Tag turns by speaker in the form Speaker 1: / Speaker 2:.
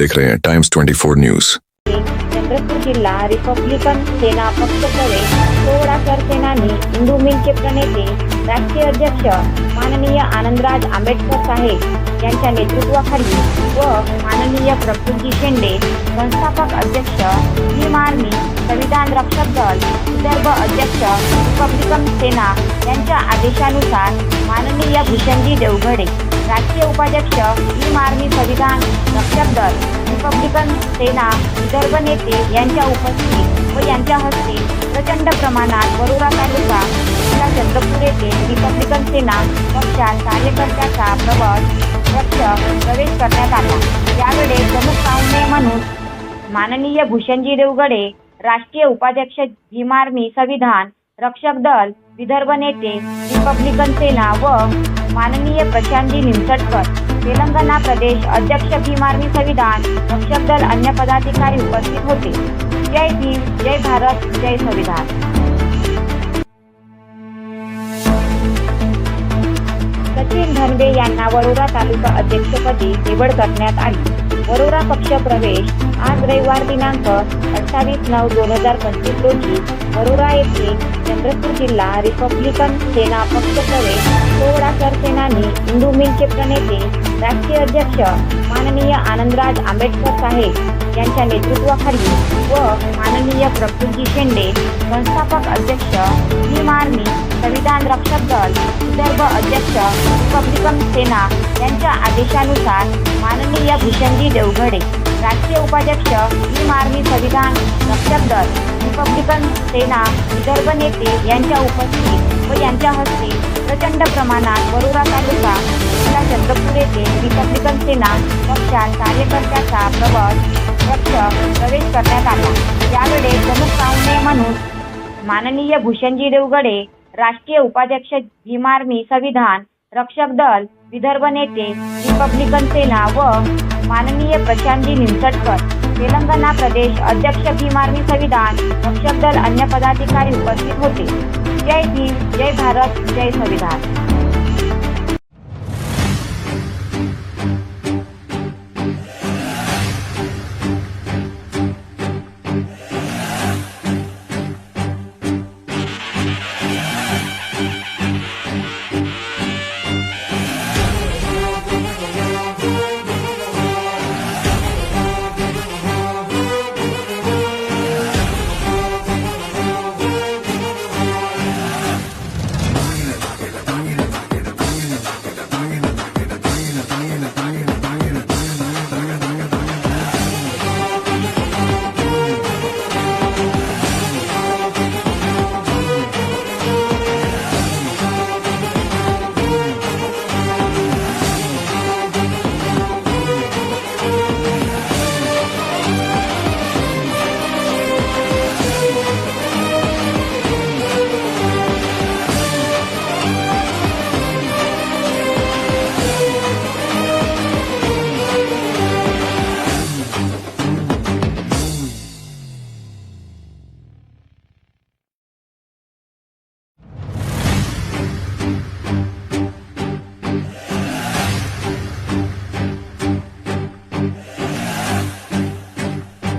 Speaker 1: देख रहे हैं टाइम्स 24 न्यूज
Speaker 2: जिल्हा रिपब्लिकन सेना पक्षप्रवेश सोहळा सरसेनानी हिंदू मिलचे प्रणेते राष्ट्रीय अध्यक्ष माननीय आनंदराज आंबेडकर साहेब यांच्या नेतृत्वाखाली व माननीय प्रफुल्लजी शेंडे संस्थापक अध्यक्ष भीम आर्मी संविधान रक्षक दल विदर्भ अध्यक्ष रिपब्लिकन सेना यांच्या आदेशानुसार माननीय भूषणजी देवघडे राष्ट्रीय उपाध्यक्ष भीम आर्मी संविधान रक्षक दल रिपब्लिकन सेना विदर्भ नेते यांच्या उपस्थितीत व यांच्या हस्ते प्रचंड प्रमाणात वरोरा तालुका जिल्हा चंद्रपूर येथे रिपब्लिकन सेना पक्षात कार्यकर्त्याचा प्रवास रक्षक प्रवेश करण्यात आला. यावेळी प्रमुख पाहुणे म्हणून माननीय भूषणजी देवगडे राष्ट्रीय उपाध्यक्ष भीमार्मी संविधान रक्षक दल विदर्भ नेते रिपब्लिकन सेना व माननीय प्रशांतजी निमसटकर तेलंगणा प्रदेश अध्यक्ष भीमार्मी संविधान रक्षक दल अन्य पदाधिकारी उपस्थित होते. जय भीम जय भारत जय संविधान. सचिन धनबे यांना वरोरा तालुका अध्यक्षपदी निवड करण्यात आली. वरोरा पक्ष प्रवेश आज रविवार दिनांक अठ्ठावीस नऊ दोन हजार पंचवीस रोजी वरोरा येथे चंद्रपूर जिल्हा रिपब्लिकन सेना पक्ष प्रवेश सोहळा सरसेनानी हिंदू मिलचे प्रणेते राष्ट्रीय अध्यक्ष माननीय आनंदराज आंबेडकर साहेब यांच्या नेतृत्वाखाली व माननीय प्रफुल्लजी शेंडे संस्थापक अध्यक्ष भीम आर्मी संविधान रक्षक दल विदर्भ अध्यक्ष रिपब्लिकन सेना यांच्या आदेशानुसार माननीय भूषणजी देवघडे राष्ट्रीय उपाध्यक्ष भीम आर्मी संविधान रक्षक दल रिपब्लिकन सेना विदर्भ नेते यांच्या उपस्थितीत व यांच्या हस्ते प्रचंड प्रमाणात वरोरा तालुका जिल्हा चंद्रपूर येथे रिपब्लिकन सेना पक्षात कार्यकर्त्याचा प्रवास पक्ष प्रवेश करण्यात आला. यावेळी प्रमुख पाहुणे म्हणून माननीय भूषणजी देवगडे राष्ट्रीय उपाध्यक्ष भीमार्मी संविधान रक्षक दल विदर्भ नेते रिपब्लिकन सेना व माननीय प्रशांतजी निमसटकर. तेलंगणा प्रदेश अध्यक्ष भीमार्मी संविधान रक्षक दल अन्य पदाधिकारी उपस्थित होते. जय भीम जय भारत जय संविधान.